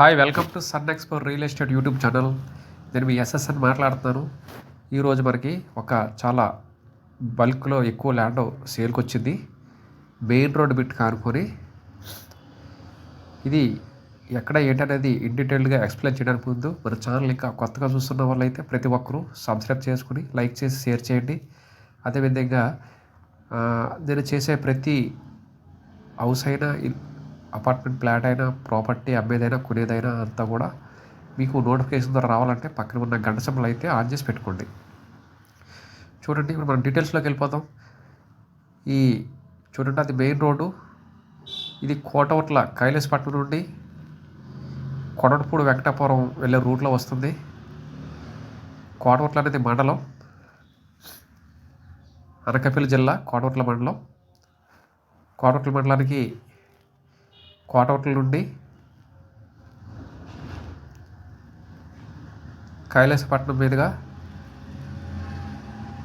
Hi welcome to sun explore real estate YouTube channel. నేను మీ SSN మాట్లాడుతున్నాను. ఈరోజు మనకి ఒక చాలా బల్క్లో ఎక్కువ ల్యాండ్ సేల్కి వచ్చింది మెయిన్ రోడ్ బిట్ కానుకొని. ఇది ఎక్కడ ఏంటనేది ఇన్ డీటెయిల్డ్గా ఎక్స్ప్లెయిన్ చేయడానికి ముందు మన ఛానల్ ఇంకా కొత్తగా చూస్తున్న వాళ్ళైతే ప్రతి ఒక్కరూ సబ్స్క్రైబ్ చేసుకుని లైక్ చేసి షేర్ చేయండి. అదేవిధంగా నేను చేసే ప్రతి హౌస్ అయినా అపార్ట్మెంట్ ప్లాట్ అయినా ప్రాపర్టీ అమ్మేదైనా కొనేదైనా అంతా కూడా మీకు నోటిఫికేషన్ ద్వారా రావాలంటే పక్కన ఉన్న గంట సింబల్ అయితే ఆన్ చేసి పెట్టుకోండి. చూడండి ఇప్పుడు మనం డీటెయిల్స్లోకి వెళ్ళిపోతాం. ఈ చూడండి అది మెయిన్ రోడ్డు. ఇది కోటవట్ల కైలాసపట్నం నుండి కొడటపూడి వెంకటాపురం వెళ్ళే రూట్లో వస్తుంది. కోటవట్ల అనేది మండలం. అనకాపల్లి జిల్లా కోటవట్ల మండలం. కోటవట్ల మండలానికి కోటవట్ల నుండి కైలాసపట్నం మీదుగా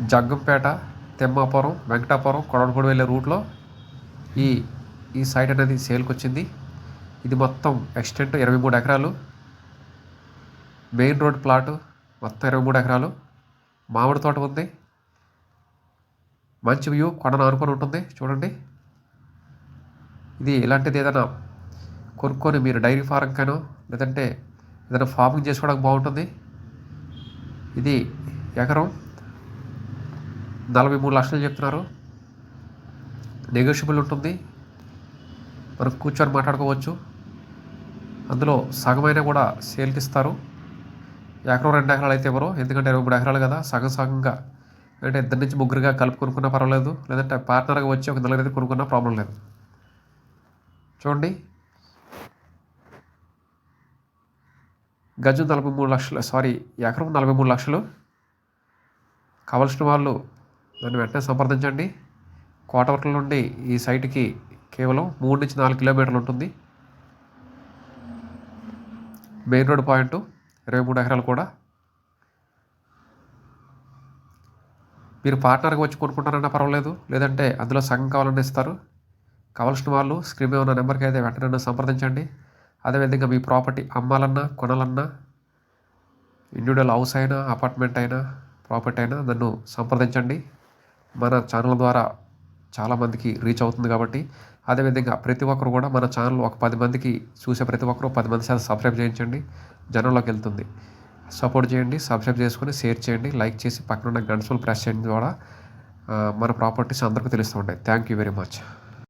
జగ్గంపేట తిమ్మాపురం వెంకటాపురం కొడవలపూడి వెళ్ళే రూట్లో ఈ ఈ సైట్ అనేది సేల్కి వచ్చింది. ఇది మొత్తం ఎక్స్టెంట్ ఇరవై మూడు ఎకరాలు. మెయిన్ రోడ్ ప్లాటు మొత్తం ఇరవై మూడు ఎకరాలు. మామిడి తోట ఉంది. మంచి వ్యూ కొండను ఆనుకొని ఉంటుంది. చూడండి. ఇది ఇలాంటిది ఏదైనా కొనుక్కొని మీరు డైరీ ఫారం కానో లేదంటే ఏదైనా ఫార్మింగ్ చేసుకోవడానికి బాగుంటుంది? ఇది ఎకరం నలభై మూడు లక్షలు చెప్తున్నారు. నెగోషియబుల్ ఉంటుంది. మనం కూర్చొని మాట్లాడుకోవచ్చు. అందులో సగమైన కూడా సేల్కి ఇస్తారు. ఎకరం రెండు ఎకరాలు అయితే ఇవ్వరు ఎందుకంటే ఇరవై మూడు ఎకరాలు కదా సగం సగంగా. అంటే ఇద్దరి నుంచి ముగ్గురుగా కలిపి కొనుక్కున్నా పర్వాలేదు. లేదంటే పార్ట్నర్గా వచ్చి ఒక నలుగురు అయితే కొనుక్కున్నా ప్రాబ్లం లేదు. చూడండి. గజం నలభై మూడు లక్షలు సారీ ఎకరం నలభై మూడు లక్షలు. కావలసిన వాళ్ళు నన్ను వెంటనే సంప్రదించండి. కోటవర్ల నుండి ఈ సైట్కి కేవలం మూడు నుంచి నాలుగు కిలోమీటర్లు ఉంటుంది. మెయిన్ రోడ్ పాయింట్ ఇరవై మూడు ఎకరాలు కూడా. మీరు పార్ట్నర్గా వచ్చి కొనుక్కుంటారన్నా పర్వాలేదు లేదంటే అందులో సగం కావాలని ఇస్తారు. కావాల్సిన వాళ్ళు స్క్రీన్ మీద ఉన్న నెంబర్కి అయితే వెంటనే సంప్రదించండి. అదేవిధంగా మీ ప్రాపర్టీ అమ్మాలన్నా కొనాలన్నా ఇండివిజువల్ హౌస్ అయినా అపార్ట్మెంట్ అయినా ప్రాపర్టీ అయినా నన్ను సంప్రదించండి. మన ఛానల్ ద్వారా చాలామందికి రీచ్ అవుతుంది కాబట్టి. అదేవిధంగా ప్రతి ఒక్కరు కూడా మన ఛానల్ ఒక పది మందికి చూసే ప్రతి ఒక్కరు పది మంది శాతం సబ్స్క్రైబ్ చేయించండి. జనంలోకి వెళ్తుంది. సపోర్ట్ చేయండి సబ్స్క్రైబ్ చేసుకొని షేర్ చేయండి లైక్ చేసి పక్కన ఉన్న గంటలు ప్రెస్ చేయడం ద్వారా మన ప్రాపర్టీస్ అందరికీ తెలుస్తూ ఉంటాయి. Thank you very much.